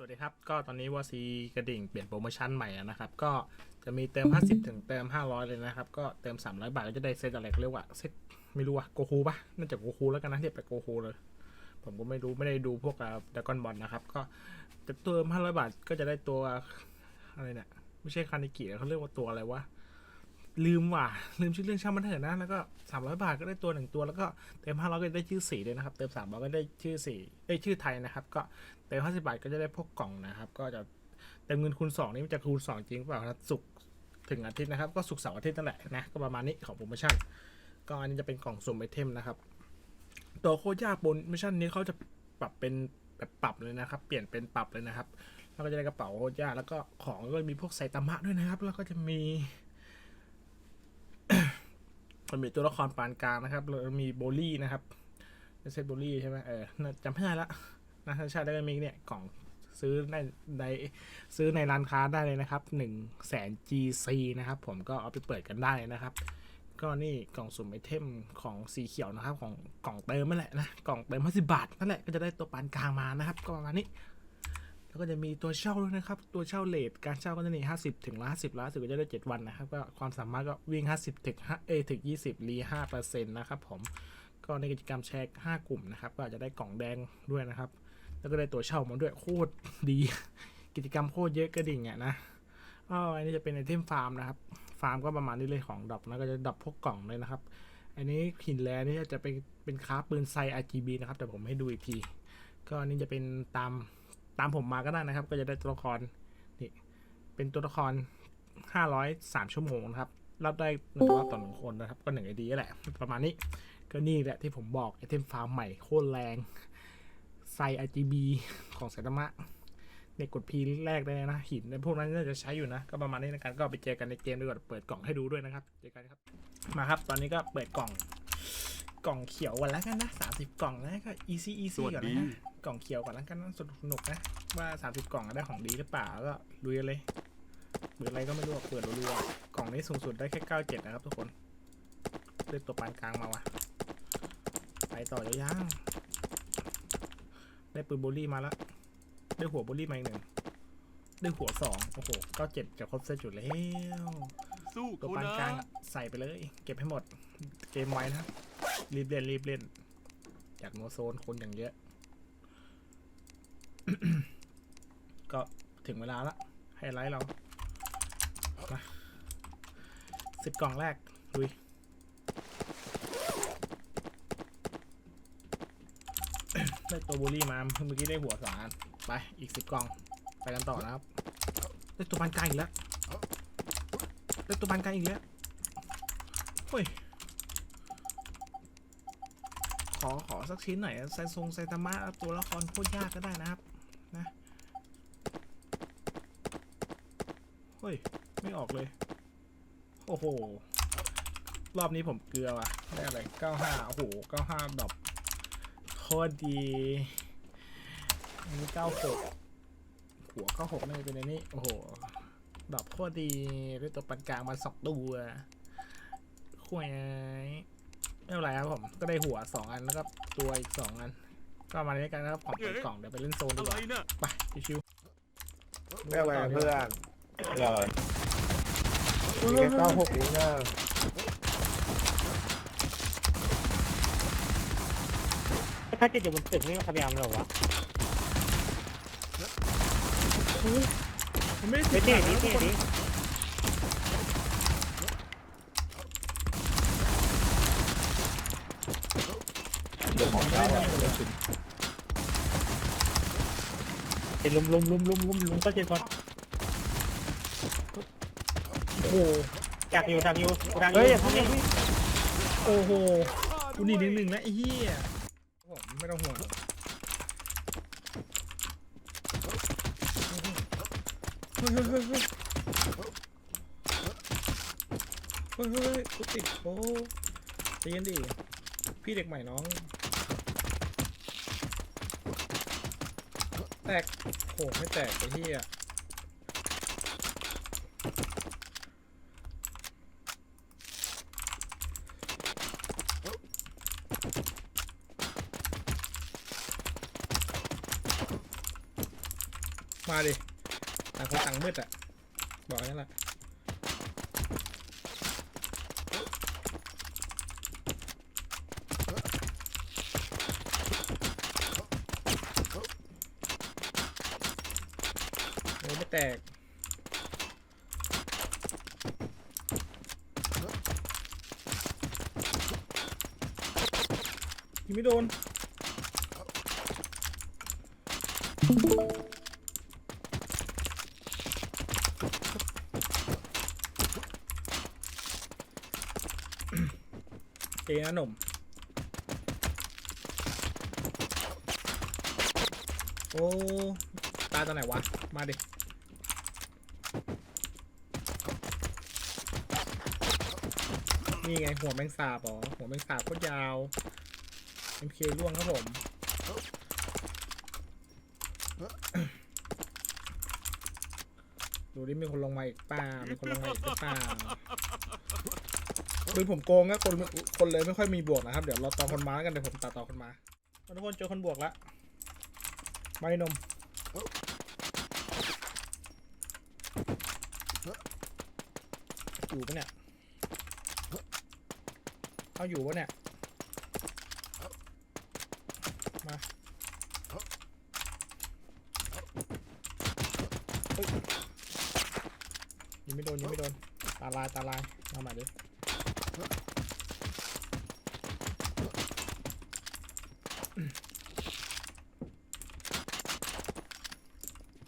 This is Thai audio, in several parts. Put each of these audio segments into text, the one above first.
สวัสดีครับ ก็ตอนนี้วอซีกระดิ่งเปลี่ยนโปรโมชั่นใหม่นะครับ ก็จะมีเติม 50 ถึงเติม 500 เลยนะครับ ก็เติม 300 บาทก็จะได้เซตอะไรเขาเรียกว่าเซตไม่รู้อะโกคูปะน่าจะโกคูแล้วกันนะเทียบกับโกคูเลย ผมก็ไม่รู้ไม่ได้ดูพวกดะกอนบอลนะครับ ก็แต่เติม 500 บาทก็จะได้ตัวอะไรเนี่ยไม่ใช่คานิกิเขาเรียกว่าตัวอะไรวะ ลืมว่ะ ลืมชื่อเรื่องช่างมันเถอะนะ แล้วก็ 300 บาทก็ได้ตัวหนึ่งตัว แล้วก็เติม500ก็ได้ชื่อสีด้วยนะครับ เติม300ก็ได้ชื่อสีเอ้ชื่อไทยนะครับ ก็เติม50 บาทก็จะได้พวกกล่องนะครับ ก็จะเติมเงินคูณ 2 นี่มันจะคูณ 2 จริงเปล่านะศุกถึงอาทิตย์นะครับ ก็ศุกเสาร์อาทิตย์นั่นแหละนะ ก็ประมาณนี้ของโปรโมชั่น ก็อันนี้จะเป็นกล่องสุ่มไอเทมนะครับ ตัวโคตรยากโปรโมชั่นนี้เขาจะปรับเป็นแบบปรับเลยนะครับ เปลี่ยนเป็นปรับเลยนะครับ แล้วก็จะได้กระเป๋าโคตรยากแล้วก็ของก็มีพวกไซตามะด้วยนะครับ แล้วก็จะมี มันมีตัวละครปานกลางนะครับมีโบลี่นะครับไม่ใช่โบลี่ใช่ไหมเออจำไม่ได้ละนะใช่แล้วก็มีเนี่ยกล่องซื้อในในซื้อในร้านค้าได้เลยนะครับ1นึ่งแสน GC นะครับ ผมก็เอาไปเปิดกันได้นะครับ ก็นี่กล่องสุ่มไอเทมของสีเขียวนะครับ ของกล่องเติมนั่นแหละนะกล่องเติม50บาทนั่นแหละก็จะได้ตัวปานกลางมานะครับ ก็ประมาณนี้ แล้วก็จะมีตัวเช่าด้วยนะครับ ตัวเช่าเลทการเช่าก็จะนี่ห้าสิบถึงร้อยห้าสิบร้อยสิบก็จะได้เจ็ดวันนะครับ ก็ความสามารถก็วิ่งห้าสิบถึงห้าเอถึงยี่สิบรีห้าเปอร์เซ็นต์นะครับผม ก็ในกิจกรรมแชร์ห้ากลุ่มนะครับ ก็อาจจะได้กล่องแดงด้วยนะครับ แล้วก็ได้ตัวเช่ามาด้วยโคตรดี กิจกรรมโคตรเยอะกระดิ่งอะนะอ๋ออันนี้จะเป็นไอเทมฟาร์มนะครับ ฟาร์มก็ประมาณนี้เลยของดรอปนะก็จะดรอปพวกกล่องเลยนะครับ อันนี้หินแร่นี่จะเป็นเป็นคราฟปืนไซ RGB นะครับ แต่ผมให้ดูอีกที ก็อันนี้จะเป็นตาม ตามผมมาก็ได้นะครับ ก็จะได้ตัวละครนี่เป็นตัวละคร 503 ชั่วโมงนะครับรับได้หนึ่งรอบต่อหนึ่งคนนะครับ ก็หนึ่งไอดีแหละ ประมาณนี้ ก็นี่แหละที่ผมบอกไอเทมฟาร์มใหม่โคตรแรงไซ RGB ของไซตมะเนี่ยกด P แรกได้นะ หินในพวกนั้นน่าจะใช้อยู่นะ ก็ประมาณนี้นะกันก็ไปเจอกันในเกมดีกว่าเปิดกล่องให้ดูด้วยนะครับเจอกันครับ มาครับ ตอนนี้ก็เปิดกล่อง กล่องเขียวก่อนแล้วกันนะสามสิบกล่องนะก็ easy easy ก่อนนะกล่องเขียวก่อนแล้วกันนะสนุกสนุกนะว่าสามสิบกล่องได้ของดีหรือเปล่าก็ลุยกันเลยเปิดอะไรก็ไม่รู้อะเปิดรัวๆกล่องนี้สูงสุดได้แค่เก้าเจ็ดนะครับทุกคนเลือกตัวปานกลางมาวะไปต่อยาวๆได้ปืนโบลี่มาแล้วได้หัวโบลี่มาอีกหนึ่งได้หัวสองโอ้โหเก้าเจ็ดจะครบเซตอยู่แล้วสู้ตัวเขาปานนะกลางอะใส่ไปเลย เก็บให้หมดเกมไว้นะ รีบเล่นรีบเล่น อยากโนโซนคนอย่างเยอะ ก็ถึงเวลาละไฮไลท์เรา มาสิบกล่องแรกลุยได้ตัวบูลลี่มาเมื่อกี้ได้หัวสองอันไปอีกสิบกล่อง ไปกันต่อนะครับ ได้ตัวปานกลางอีกแล้วได้ตัวปานกลางอีกแล้วเฮ้ย ขอขอสักชิ้นหน่อยไซทรงไซตามะตัวละครโคตรยากก็ได้นะครับนะเฮ้ย ไม่ออกเลย โอ้โห รอบนี้ผมเกลือว่ะ ได้อะไร95โอ้โห95ดอกโคตรดีอันนี้96หัว96ไม่เป็นอันนี้ โอ้โหดอกโคตรดีด้วยตัวปันกลางมาสองตัวคุย ไม่เป็นไรครับผม ก็ได้หัวสองอันแล้วก็ตัวอีกสองอัน ก็มาเล่นกันนะครับของเปิดกล่องเดี๋ยวไปเล่นโซนดีอะกไรว่าน่ะไปชิวๆเรื่องอะไรเพื่อนเรื่องอะไรมีแค่เก้าหกเองนะถ้าจะอยู่บนตึกนี่พยายามหรอวะผมไม่ได้ไม่ติดเท่ขัดดินะทุกคนเเรื่องของเราอะเดี๋ยวลุมลุมลุมลุมลุมลุมก็เจ็บก่อนโอ้โหจากอยู่จากอยู่จากอเฮ้ยยู่อย่าทำอย่างนี้โอ้โหกูหนีหนึ่งหนึ่งนะไอ้เหี้ยผมไม่ต้องห่วงเฮ้ยเฮ้ยเฮ้ยเฮ้ยเฮ้ยเฮ้ยเฮ้ยกูติดโอ้ใจเย็นดิพี่เด็กใหม่น้อง แตกโหไม่แตกไอ้เหี้ยมาดิต่างคนต่างมืดอะ บอกนั่นแหละ โอ้ยไม่แตก ยิงไม่โดน เจนะหนุ่ม โอ้ ตายตอนไหนวะ มาดินี่ไงหัวแมงสาบเหรอหัวแมงสาบโคตรยาว MK ร่วงครับผม ดูดิมีคนลงมาอีกเปล่ามีคนลงมาอีกหรือเปล่าคือผมโกงนะคนคนเลยไม่ค่อยมีบวกนะครับ เดี๋ยวเราต่อคนมาแล้วกันเดี๋ยวผมตัดต่อคนมาทุกคนเจอคนบวกแล้วมาดินมอยู่ปะเนี่ยเอาอยู่ปะเนี่ย มาเฮ้ยยิงไม่โดนยิงไม่โดน ตาลายตาลายมาใหม่ดิ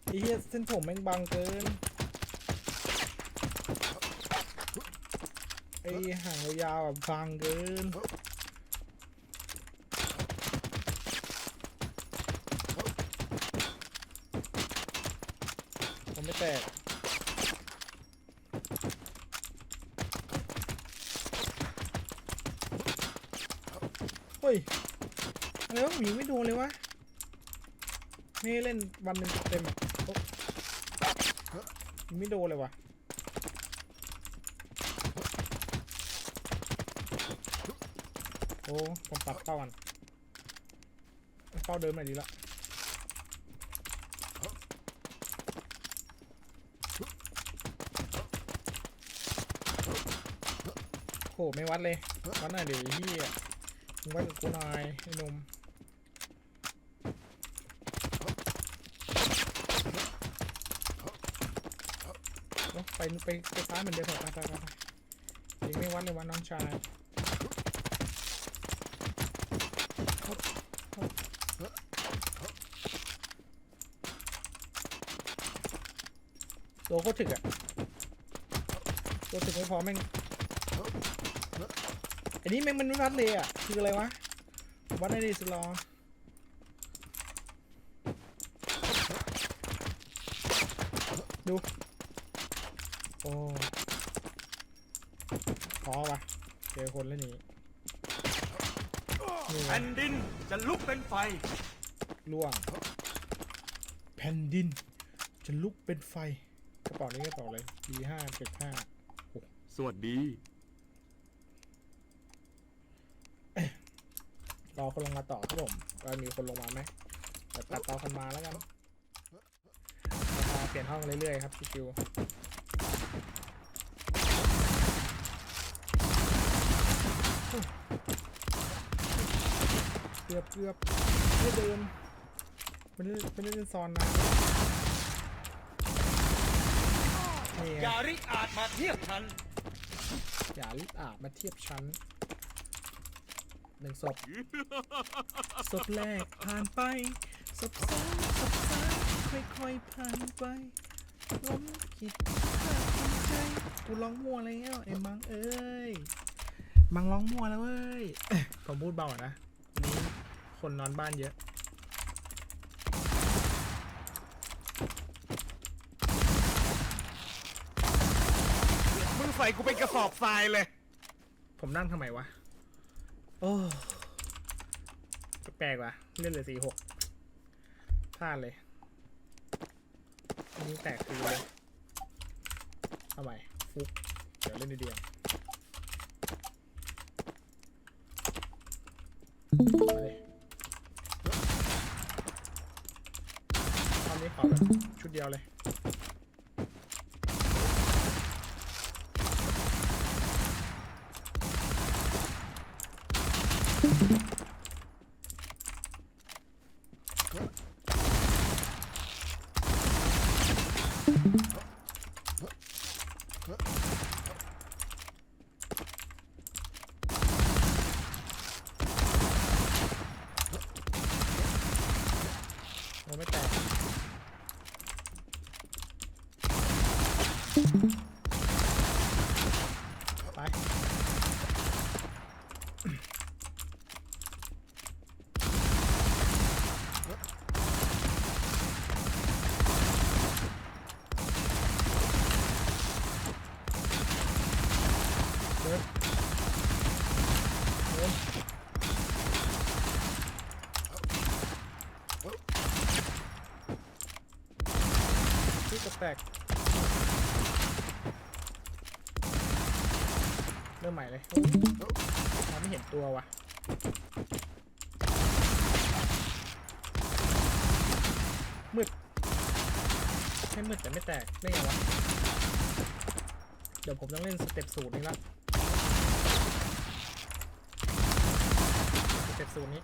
ไอ้ เส้นผมแม่งบังเกิน ไอ้หางยาวๆแบบบางเกิน ผมไม่แตกเฮ้ยอะไรวะหมีไม่โดนเลยวะ ไม่เล่นวันหนึ่งเต็มอะโอ๊ะยิงไม่โดนเลยวะโอ้ผมปรับเป้ากันเป้าเดิมหน่อยดีละโหไม่วัดเลย วัดหน่อยดิพี่วัดกับกูหน่อยไอ้นุ่มโอ๊ะ ไปไปไปซ้ายเหมือนเดิมเถอะไปไปไปไปยังไม่วัดเลยวันน้องชายตัวโคตรถึกอะตัวถึกไม่พอแม่งอันนี้แม่งมันไม่วัดเลยอะคืออะไรวะวัดได้ดิสลอดู โอ้พอวะเจอคนแล้วหนี่นี่ไงแผ่นดินจะลุกเป็นไฟ ล่วง แผ่นดิน จะลุกเป็นไฟ กระเป๋านี้กระเป๋าเลย D ห้าเจ็ดห้าสวัสดี รอคนลงมาต่อครับผมว่ามีคนลงมาไหมเดี๋ยวตัดต่อคนมาแล้วกันมาเปลี่ยนห้องเรื่อยๆครับชิวๆ กือบเกือบไม่เดินไม่ได้ไม่ได้เล่นซอนนะนี่อไงย่าริอาจมาเทียบฉัน อย่าลิบอาบมาเทียบชั้นหนึ่งศพศพแรกผ่านไปศพสองศพสามค่อยๆผ่านไปล้มคิดขาดใจกูร้องมั่วแล้วไอ้มังเอ้ย มังร้องมั่วแล้วเว้ย ผมพูดเบาอะนะวันนี้ คนนอนบ้านเยอะ มึงใส่กูเป็นกระสอบทรายเลย ผมนั่งทำไมวะ โอ้แปลกๆว่ะเล่นเลยสี่หกพลาดเลยอันนี้แตกคือเลยเอาใหม่ฟุก เดี๋ยวเล่นดีเดียว เอนนี้ขอแบบชุดเดียวเลย โอ้ไม่แตก ไป เดินเดิน ที่กระแตกเริ่มใหม่เลยมองไม่เห็นตัวว่ะมืดแค่มืดแต่ไม่แตกได้ไงวะ เดี๋ยวผมต้องเล่นสเต็ปสูตรนี้ละ สูตรนี้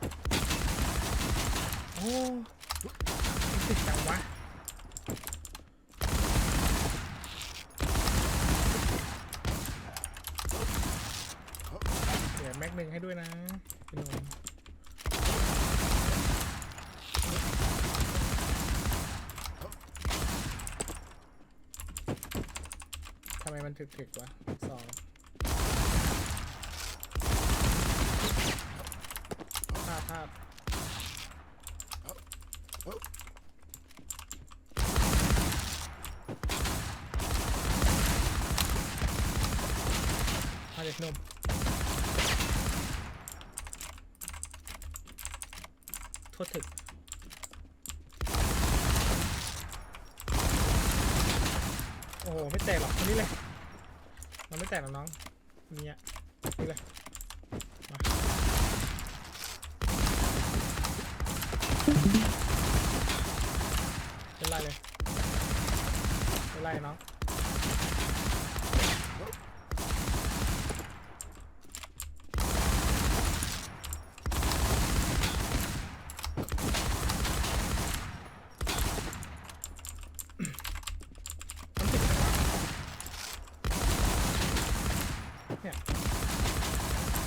โอ้มันติดจังวะเดี๋ยวแม็กหนึ่งให้ด้วยนะพี่นุ่มทำไมมันถึกๆวะสองพลาดพลาดมาเด็กหนุ่ม โทษถึก โอ้โห ไม่แตกหรอกคนนี้เลย มันไม่แตกหรอกน้องเนี่ยนี่เลยมาเป็นไรเลยเป็นไรน้อง มันติดอะไรวะเนี่ย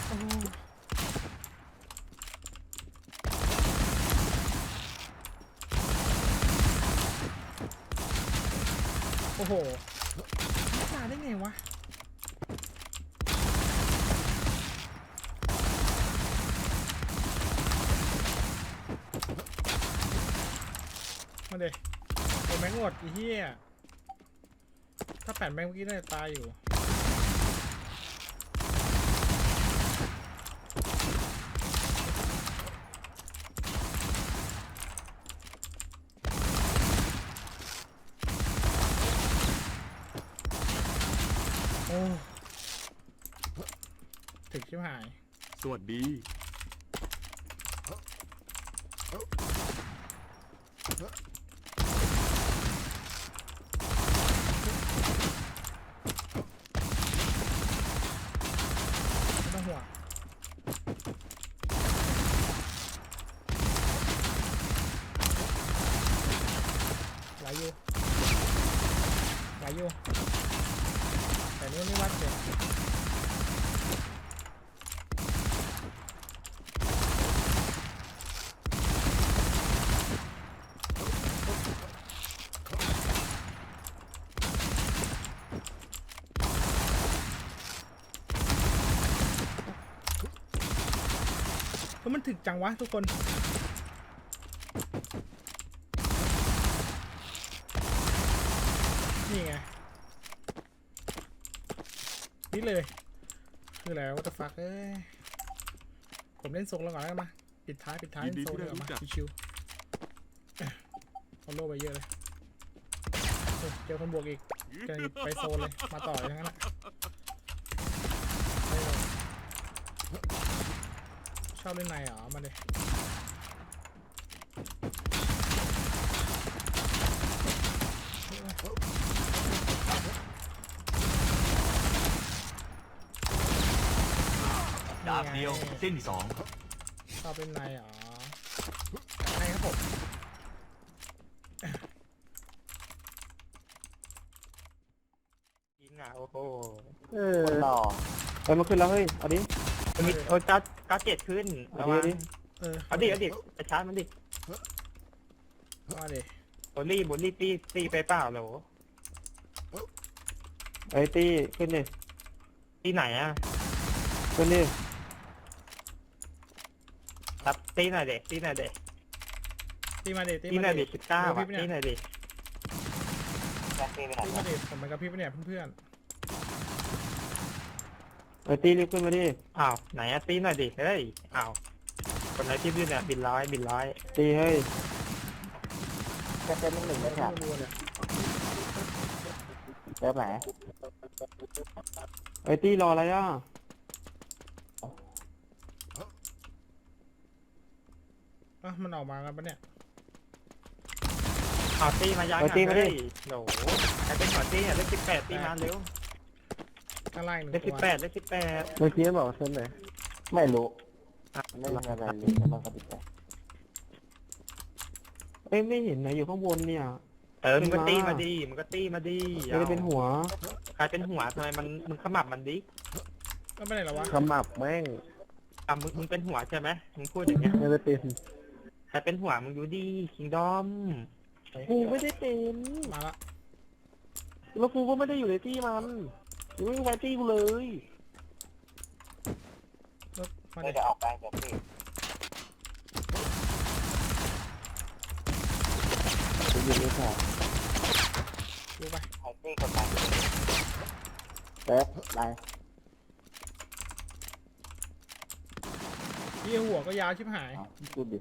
โอ้โห โอ้โหไม่ตายได้ไงวะ มาเดโอ้แม่งหมดไอีเหี้ยถ้าแปดแม่งเมื่อกี้น่าจะตายอยู่ โอ้ถึงชิบหาย สวัสดี ไม่ต้องห่วงไหลอยู่ไหลอยู่แต่นู้นนี่วัด เพราะมันถึกจังวะทุกคนไง นี่ เลย คืออะไรวะตฟักเอ้ย ผมเล่นทรงแล้วก่อนแล้วกันมา ปิดท้ายปิดท้ายยินดีเล่นทรงที่เลยได้ก่อนมารู้จัก ชิวๆเอาโล่ไปเยอะเลยเฮ้ยเจอคนบวกอีกกำลังไปโซนเลย มาต่ออย่างนั้นแหละไม่หรอกชอบเล่นในเหรอมาเลยากเดียว สิ้นสองต่อเป็นไรอ๋อให้ครับผมยิงอะโอ้โหเออหล่อเฮ้ยมันขึ้นแล้วเฮ้ยเอาดิมันมีโอ้เก้าเก้าเจ็ดขึ้นเอาระดิวังเอาดิเออเอาดิเอาดิไปชาร์จมันดิว่าดิโบลี่โบลี่ตีตีไปเปล่าเหรอไอ้ยตี้ขึ้นดิตีไหนอะขึ้นดิ ตับตีหน่อยเด็กตีหน่อยเด็กตีมาเดตีตีหน่มาอยเดเด็กสิบเก้าพี่อะไปเนี่ยตีหน่อยเด็กแจ็คตีไปไหนตีมาเดผมมันกับพี่ปะเนี่ยเพื่อนไอ้ยตี้รีบขึ้นมาดิอ้าวไหนอะตีหน่อยดิเฮ้ยอ้าวคนไหนที่พี่เนี่ยบินร้อยบินร้อยตีเฮ้ยแจ็คเป็นหนึ่งๆได้ค่ะรัวๆเนี่ยเริ่มไหนไอ้ยตี้รออะไรอะ อะมันออกมากันปะเนี่ยอ้าวตีมายังไอ้ยอะตี้มาดิเฮ้ยโหใครเป็นหัวตีอะเลขสิบแปดตีมาเร็วข้างล่างหนึ่งเลขตัสิบวแปดเลขสิบแปดเมื่อกี้บอกเส้นไหนไม่รู้อะไม่มีอะไรเลยแล้วมันก็ติดไปเอ้ยไม่เห็นนะอยู่ข้างบนเนี่ยเออมึงก็ขึ้นมาตีมาดีมึงก็ตีมาดีไม่ได้เป็นหัวใครเป็นหัวทำไมมันมึงขมับมันดิแล้วไปไหนแล้ววะขมับแม่งอะมึงมึงเป็นหัวใช่ไหมมึงพูดอย่างเงี้ยไม่ได้เป็น ใครเป็นหัวมึงอยู่ดีคิงดอมกูไม่ได้เป็นมาละแล้วกูก็ไม่ได้อยู่ในที่มันกูไม่มีใครตี้กูเลยรถมาไม่ดิได้ออกไปจากที่กูอยู่ในสองดูไปไฮตี้กดไปเซิร์ฟไปพี่หัวก็ยาวชิบหายเอาดูดิ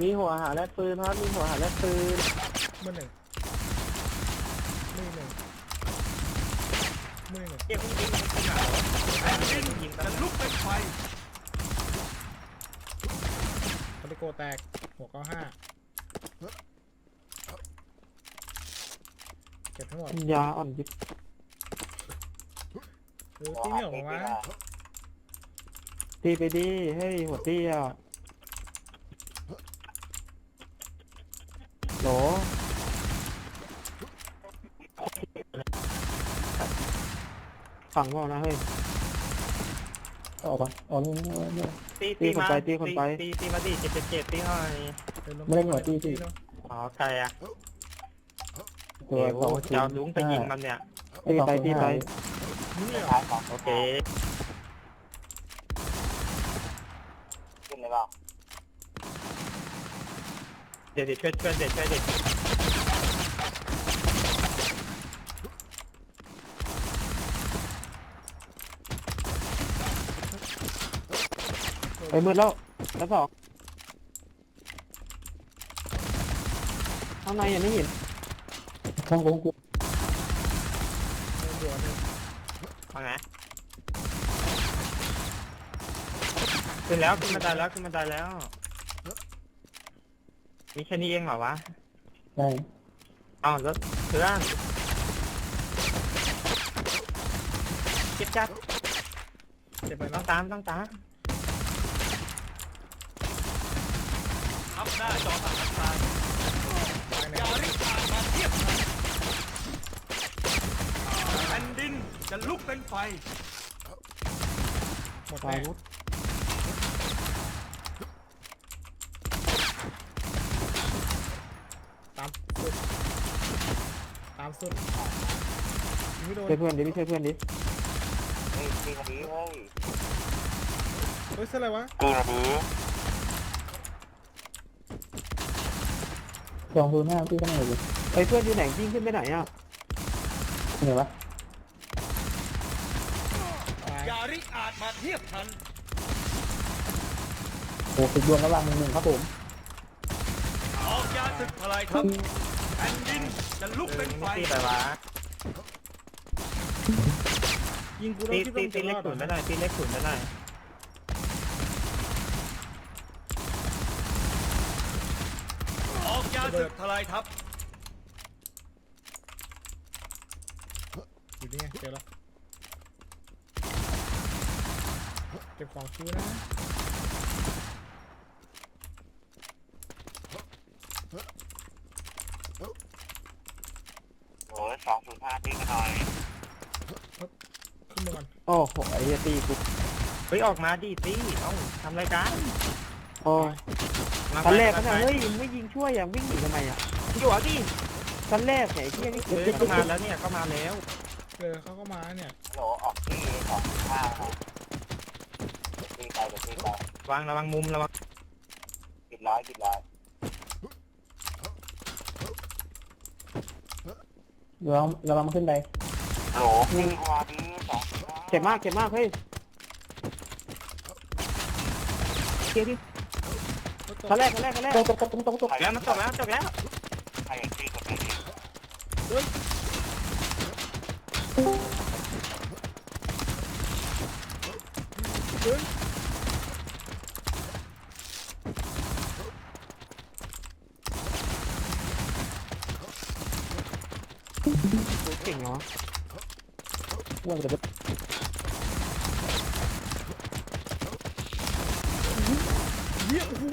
มีหัวหาแลกปืนครับ มีหัวหาแลกปืนเมื่อหนึ่งมือหนึ่งมือหนึ่งเดี๋ยวมึงยิงมึงขนาดแผ่นดินยิงจะลุกเป็นไฟคาริโกแตกหัวเก้าห้าเก็บทั้งหมดปัญญาอ่อนยิบหรือตีไม่ออกมาวะตีไปดิเฮ้ยหัวตี้อะโหล ฝั่งว่านะเฮ้ยออกปะออกนี่นี่ตีตีตีคนมาไปตีคนไป ตีตีมาดิเจ็ดเจ็ดเจ็ดตีหน่อยไม่ได้หัวตี้สิเนอะอ๋อใครอะตัวเดี๋ยวสองจะเอาลุงไปยิงมันเนี่ยตีไปตีไปนี่เหรอท้ายของโอเคขึ้นเลยเปล่าเดี๋ยวเดี๋ยวช่วยช่วยเดี๋ยวช่วยเดี๋ยว ไปมืดแล้วแล้วสองข้างในยังไม่เห็นข้างบนกูเดินหัวหนึ่งเอาไงขึ้นแล้วขึ้นมาได้แล้วขึ้นมาได้แล้ว มีแค่นี้เองเหรอวะได้อ้าวแล้วเพื่อนเก็บจัดเจ็บไปต้แล้อวงตามต้องตาม ทับ หน้าจอตัดทางตายอเนี่ยย่าริอาจมาเทียบทันแผ่นดินจะลุกเป็นไฟ หมดตายแน่มุดตามสุด ตามสุดยิงไม่โดนช่วยเพื่อนดิไม่ช่วยเพื่อนดิเฮ้ยตีมาดีเฮ้ยเฮ้ยเส้นอะไรวะตีมาดี ลองดูหน้าพี่ก็หน่อยดิไอ้ยเพื่อนอยู่ไหนยิงขึ้นไปไหนอะเหนื่อยวะตายอย่าริอาจมาเทียบทันโอ้สุดดวงระหว่างหนึ่งหนึ่งครับผมออกยาศึกทลายทัพแผ่นดินจะลุกเออเป็นมึงไฟไม่ตีไปวะยิงกูแล้ตีวที่ตีต้องตีจะรเล็กอดศูนย์เหรได้อหน่อยตีเล็กศูนย์ได้ ศึทลายทัพอยู่นี่เจอแล้วเก็บของคิวนะโอ้ยสองศูนย์ห้าตีกัหน่อยขึ้นมาก่อนโอ้โหไอ้ยตีกูเฮ้ยออกมาดิตีเอ้ทำรายการโอ้ย ตอนแรกก็ไปนะไปเฮ้ยมึงไม่ยิงช่วยอะวิ่งหนีทำไมอะอยู่เอาดิตอนแรกเนี่ยไอ้เหี้ยนี่เฮ้ยก็มาแล้วเนี่ยก็มาแล้วเออเขาก็มาเนี่ยโหลออกที่สองศูนย์ห้าครับตีไปเดี๋ยวตีไปวางระวังมุมระวังปิดร้อยปิดร้อยระวังระวังมันขึ้นไปโหลวิ่งมาดีสองเจ็บมากเจ็บมากเฮ้ยเกียร์ดิ ตอนแรกตอนแรกตอนแรกตกตกตกตกตกแล้วมันจบแล้วจบแล้วใครอยากตีกับใครดีเก่งเนาะว่าจะ เหี้ยโอ้โห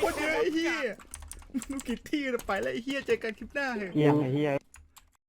โคตรเยอะไอ้เหี้ยลูกกี่ที่จะไป แล้วไอ้เฮียเจอกันคลิปหน้าเหรอะเยี่ยไอ้เฮีย